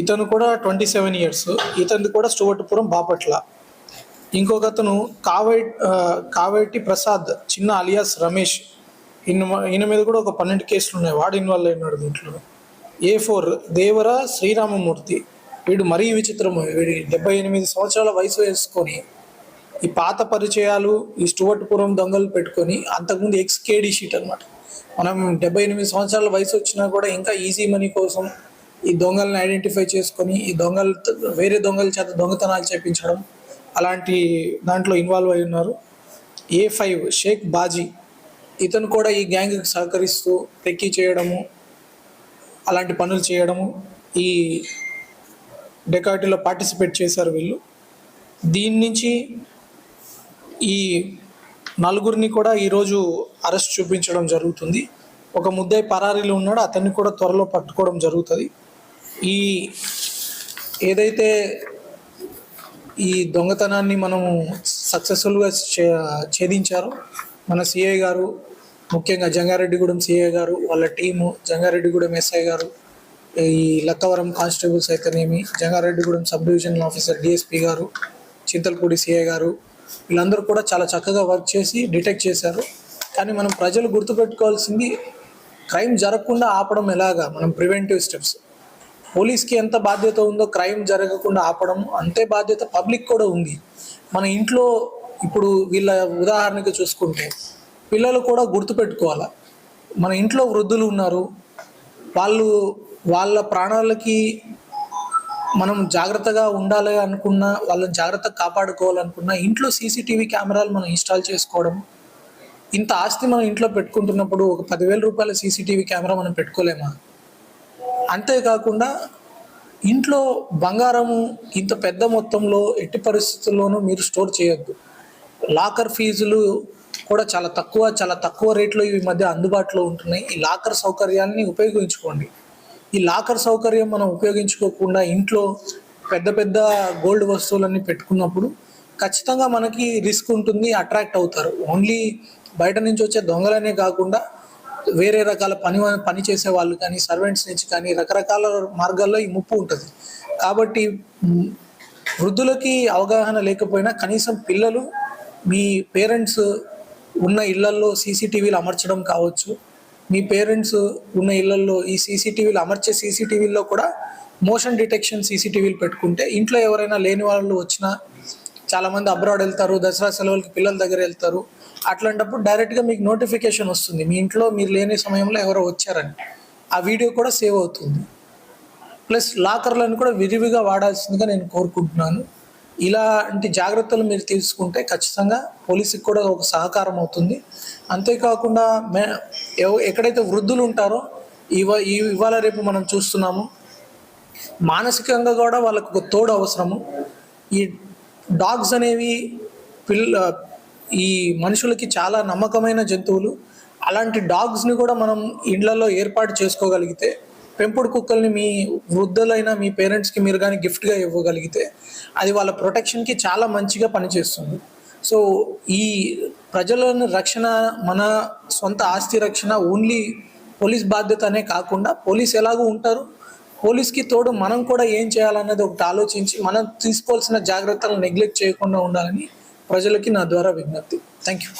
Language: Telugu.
ఇతను కూడా ట్వంటీ సెవెన్ ఇయర్స్ ఇతను కూడా స్టువర్ట్పురం బాపట్ల. ఇంకొక అతను కావై కావైటి ప్రసాద్ చిన్న అలియాస్ రమేష్. ఈయన ఈయన మీద కూడా ఒక పన్నెండు కేసులు ఉన్నాయి. వాడు ఇన్వాల్వ్ అయినాడు దీంట్లో. A four Devara Sriramamurthy. వీడు మరీ విచిత్రం. వీడి డెబ్బై ఎనిమిది సంవత్సరాల వయసు వేసుకొని ఈ పాత పరిచయాలు ఈ స్టువర్ట్పురం దొంగలు పెట్టుకొని అంతకుముందు ఎక్స్ కేడీ షీట్ అనమాట మనం డెబ్బై ఎనిమిది సంవత్సరాల వయసు వచ్చినా కూడా ఇంకా ఈజీ మనీ కోసం ఈ దొంగలను ఐడెంటిఫై చేసుకొని ఈ దొంగలు వేరే దొంగల చేత దొంగతనాలు చేపించడం అలాంటి దాంట్లో ఇన్వాల్వ్ అయి ఉన్నారు. ఏ ఫైవ్ షేక్ బాజీ ఇతను కూడా ఈ గ్యాంగ్కి సహకరిస్తూ టెక్కీ చేయడము అలాంటి పనులు చేయడము ఈ డెకాటిలో పార్టిసిపేట్ చేశారు వీళ్ళు. దీని నుంచి ఈ నలుగురిని కూడా ఈరోజు అరెస్ట్ చూపించడం జరుగుతుంది. ఒక ముద్దాయి పరారీలో ఉన్నాడు అతన్ని కూడా త్వరలో పట్టుకోవడం జరుగుతుంది. ఈ ఏదైతే ఈ దొంగతనాన్ని మనము సక్సెస్ఫుల్గా ఛేదించారో మన సిఐ గారు ముఖ్యంగా జంగారెడ్డిగూడెం సిఐ గారు వాళ్ళ టీము జంగారెడ్డిగూడెం ఎస్ఐ గారు ఈ లక్కవరం కానిస్టేబుల్స్ అయితేనేమి Jangareddygudem sub divisional officer DSP గారు చింతలపూడి సిఐ గారు వీళ్ళందరూ కూడా చాలా చక్కగా వర్క్ చేసి డిటెక్ట్ చేశారు. కానీ మనం ప్రజలు గుర్తుపెట్టుకోవాల్సింది క్రైమ్ జరగకుండా ఆపడం ఎలాగా? మనం ప్రివెంటివ్ స్టెప్స్. పోలీస్కి ఎంత బాధ్యత ఉందో క్రైమ్ జరగకుండా ఆపడం అంతే బాధ్యత పబ్లిక్ కూడా ఉంది. మన ఇంట్లో ఇప్పుడు వీళ్ళ ఉదాహరణకి చూసుకుంటే పిల్లలు కూడా గుర్తుపెట్టుకోవాలి మన ఇంట్లో వృద్ధులు ఉన్నారు. వాళ్ళు వాళ్ళ ప్రాణాలకి మనం జాగ్రత్తగా ఉండాలి అనుకున్న వాళ్ళని జాగ్రత్తగా కాపాడుకోవాలనుకున్న ఇంట్లో సీసీటీవీ కెమెరాలు మనం ఇన్స్టాల్ చేసుకోవడం ఇంత ఆస్తి మనం ఇంట్లో పెట్టుకుంటున్నప్పుడు ఒక పదివేల రూపాయల సీసీటీవీ కెమెరా మనం పెట్టుకోలేమా? అంతేకాకుండా ఇంట్లో బంగారము ఇంత పెద్ద మొత్తంలో ఎట్టి పరిస్థితుల్లోనూ మీరు స్టోర్ చేయొద్దు. లాకర్ ఫీజులు కూడా చాలా తక్కువ చాలా తక్కువ రేట్లో ఈ మధ్య అందుబాటులో ఉంటున్నాయి. ఈ లాకర్ సౌకర్యాన్ని ఉపయోగించుకోండి. ఈ లాకర్ సౌకర్యం మనం ఉపయోగించుకోకుండా ఇంట్లో పెద్ద పెద్ద గోల్డ్ వస్తువులన్నీ పెట్టుకున్నప్పుడు ఖచ్చితంగా మనకి రిస్క్ ఉంటుంది అట్రాక్ట్ అవుతారు. ఓన్లీ బయట నుంచి వచ్చే దొంగలనే కాకుండా వేరే రకాల పని పని చేసే వాళ్ళు కానీ సర్వెంట్స్ నుంచి కానీ రకరకాల మార్గాల్లో ఈ ముప్పు ఉంటుంది. కాబట్టి వృద్ధులకి అవగాహన లేకపోయినా కనీసం పిల్లలు మీ పేరెంట్స్ ఉన్న ఇళ్ళల్లో సీసీటీవీలు అమర్చడం కావచ్చు. మీ పేరెంట్స్ ఉన్న ఇళ్ళల్లో ఈ సీసీటీవీలు అమర్చే సీసీటీవీల్లో కూడా మోషన్ డిటెక్షన్ సీసీటీవీలు పెట్టుకుంటే ఇంట్లో ఎవరైనా లేని వాళ్ళు వచ్చినా చాలామంది అబ్రాడ్ వెళ్తారు దసరా సెలవులకి పిల్లల దగ్గర వెళ్తారు. అట్లాంటప్పుడు డైరెక్ట్గా మీకు నోటిఫికేషన్ వస్తుంది. మీ ఇంట్లో మీరు లేని సమయంలో ఎవరో వచ్చారని. ఆ వీడియో కూడా సేవ్ అవుతుంది. ప్లస్ లాకర్లను కూడా విరివిగా వాడాల్సిందిగా నేను కోరుకుంటున్నాను. ఇలాంటి జాగ్రత్తలు మీరు తీసుకుంటే ఖచ్చితంగా పోలీసుకి కూడా ఒక సహకారం అవుతుంది. అంతేకాకుండా మే ఎవ- ఎక్కడైతే వృద్ధులు ఉంటారో ఇవ ఇవాళ రేపు మనం చూస్తున్నాము మానసికంగా కూడా వాళ్ళకు ఒక తోడు అవసరము. ఈ డాగ్స్ అనేవి పిల్ల ఈ మనుషులకి చాలా నమ్మకమైన జంతువులు. అలాంటి డాగ్స్ని కూడా మనం ఇండ్లలో ఏర్పాటు చేసుకోగలిగితే పెంపుడు కుక్కల్ని మీ వృద్ధులైన మీ పేరెంట్స్కి మీరు కానీ గిఫ్ట్గా ఇవ్వగలిగితే అది వాళ్ళ ప్రొటెక్షన్కి చాలా మంచిగా పనిచేస్తుంది. సో ఈ ప్రజలను రక్షణ మన సొంత ఆస్తి రక్షణ ఓన్లీ పోలీస్ బాధ్యత అనే కాకుండా పోలీస్ ఎలాగో ఉంటారు? పోలీస్కి తోడు మనం కూడా ఏం చేయాలన్నది ఒకటి ఆలోచించి మనం తీసుకోవాల్సిన జాగ్రత్తలు నెగ్లెక్ట్ చేయకుండా ఉండాలని ప్రజలకి నా ద్వారా విజ్ఞప్తి థ్యాంక్ యూ